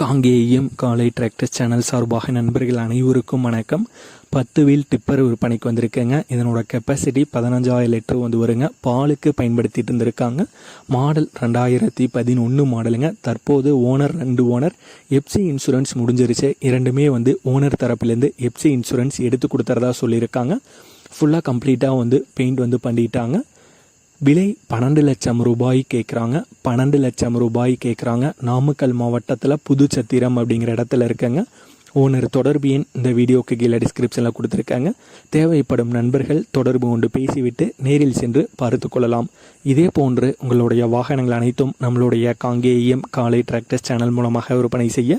காங்கேயம் காலை tractor channel சார்பாக நண்பர்கள் அனைவருக்கும் வணக்கம். பத்து வீல் டிப்பர் விற்பனைக்கு வந்திருக்கேங்க. இதனோட கெப்பாசிட்டி பதினஞ்சாயிரம் லிட்டர் வந்து வருங்க. பாலுக்கு பயன்படுத்திட்டு இருந்திருக்காங்க. மாடல் ரெண்டாயிரத்தி பதினொன்று மாடலுங்க. தற்போது ஓனர் ரெண்டு ஓனர். எப்சி இன்சூரன்ஸ் முடிஞ்சிருச்சு. இரண்டுமே வந்து ஓனர் தரப்புலேருந்து எப்சி இன்சூரன்ஸ் எடுத்து கொடுத்துறதா சொல்லியிருக்காங்க. ஃபுல்லாக கம்ப்ளீட்டாக வந்து பெயிண்ட் வந்து பண்ணிட்டாங்க. விலை பன்னெண்டு லட்சம் ரூபாய் கேட்குறாங்க பன்னெண்டு லட்சம் ரூபாய் கேட்குறாங்க நாமக்கல் மாவட்டத்தில் புதுச்சத்திரம் அப்படிங்கிற இடத்துல இருக்கங்க. ஓனர் தொடர்பு எண் இந்த வீடியோக்கு கீழே டிஸ்கிரிப்ஷனில் கொடுத்துருக்காங்க. தேவைப்படும் நண்பர்கள் தொடர்பு கொண்டு பேசிவிட்டு நேரில் சென்று பார்த்து கொள்ளலாம். இதே போன்று உங்களுடைய வாகனங்கள் அனைத்தும் நம்மளுடைய காங்கேயம் காலை டிராக்டர்ஸ் சேனல் மூலமாக விற்பனை செய்ய